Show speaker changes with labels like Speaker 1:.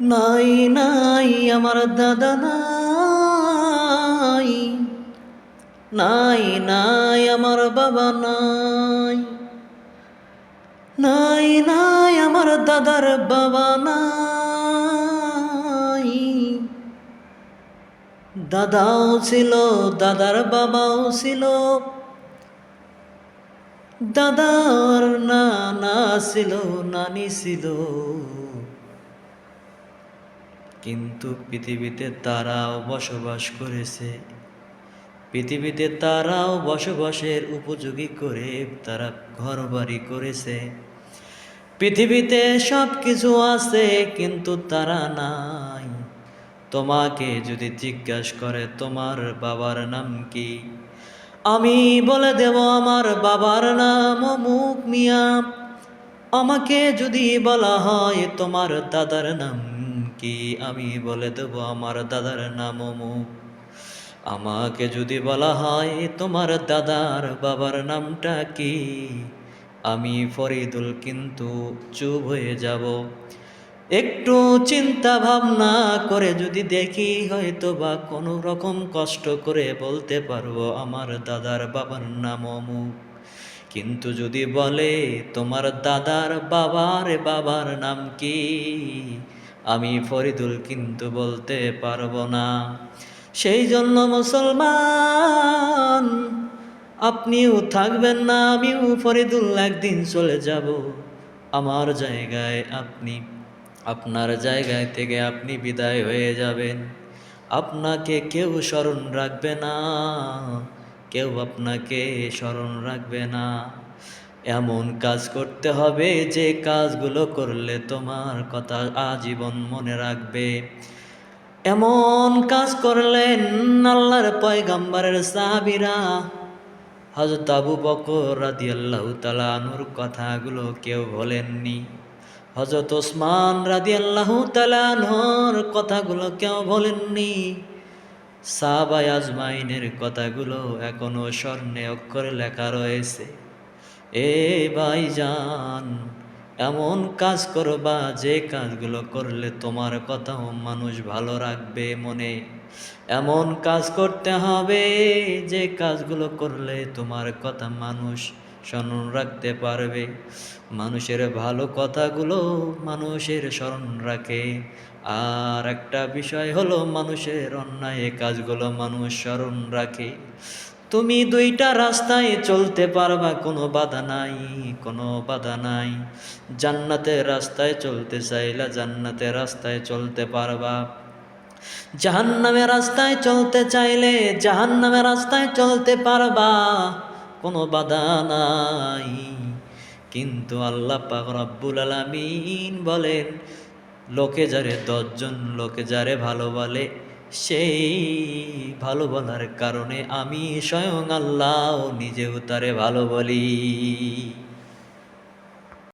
Speaker 1: নাই নাই, আমার দাদা নাই। নাই নাই, আমার বাবা নাই। নাই নাই, আমার দাদার বাবা নাই। দাদাও ছিল, দাদার বাবাও ছিল। দাদার নানা ছিল, নানি ছিল। কিন্তু পৃথিবীতে তারাও বসবাস করেছে। পৃথিবীতে তারাও বসবাসের উপযোগী করে তারা ঘর বাড়ি করেছে। পৃথিবীতে সব কিছু আছে, কিন্তু তারা নাই। তোমাকে যদি জিজ্ঞাসা করে, তোমার বাবার নাম কি? আমি বলে দেব, আমার বাবার নাম অমুক মিয়া। আমাকে যদি বলা হয়, তোমার দাদার নাম কি আমি বলে দেব আমার দাদার নাম অমুক আমাকে যদি বলা হয় তোমার দাদার বাবার নামটা কি? আমি ফরিদুল কিন্তু চুপ হয়ে যাব। একটু চিন্তা ভাবনা করে যদি দেখি হয়তো বা কোনো রকম কষ্ট করে বলতে পারব আমার দাদার বাবার নাম অমুক কিন্তু যদি বলে তোমার দাদার বাবার বাবার নাম কি? আমি ফরিদুল কিন্তু বলতে পারব না। সেই জন্য মুসলমান, আপনিও থাকবেন না, আমিও ফরিদুল একদিন চলে যাব। আমার জায়গায় আপনি, আপনার জায়গায় থেকে আপনি বিদায় হয়ে যাবেন। আপনাকে কেউ স্মরণ রাখবে না, কেউ আপনাকে স্মরণ রাখবে না। এমন কাজ করতে হবে যে কাজগুলো করলে তোমার কথা আজীবন মনে রাখবে। এমন কাজ করলেন আল্লাহর পয়গাম্বারের সাহাবিরা। হজরত আবু বকর রাদিয়াল্লাহু তাআলা আনুর কথাগুলো কেউ বলেননি। হজরত ওসমান রাদিয়াল্লাহু তাআলা আনহর কথাগুলো কেউ বলেননি। সাহাবাই আজমাইনের কথাগুলো এখনও স্বর্ণে অক্ষরে লেখা রয়েছে। এ ভাইজান, এমন কাজ করবা যে কাজগুলো করলে তোমার কথাও মানুষ ভালো রাখবে মনে। এমন কাজ করতে হবে যে কাজগুলো করলে তোমার কথা মানুষ স্মরণ রাখতে পারবে। মানুষের ভালো কথাগুলো মানুষের স্মরণ রাখে। আর একটা বিষয় হলো, মানুষের অন্যায় কাজগুলো মানুষ স্মরণ রাখে। তুমি দুইটা রাস্তায় চলতে পারবা, কোনো বাধা নাই, কোনো বাধা নাই। জান্নাতের রাস্তায় চলতে চাইলা জান্নাতের রাস্তায় চলতে পারবা। জাহান্নামের রাস্তায় চলতে চাইলে জাহান্নামের রাস্তায় চলতে পারবা, কোনো বাধা নাই। কিন্তু আল্লাহ রব্বুল আলামিন বলেন, লোকে যারে দশজন, লোকে যারে ভালো বলে সেই ভালো বলার কারণে আমি স্বয়ং আল্লাহ নিজেও তারে ভালো বলি।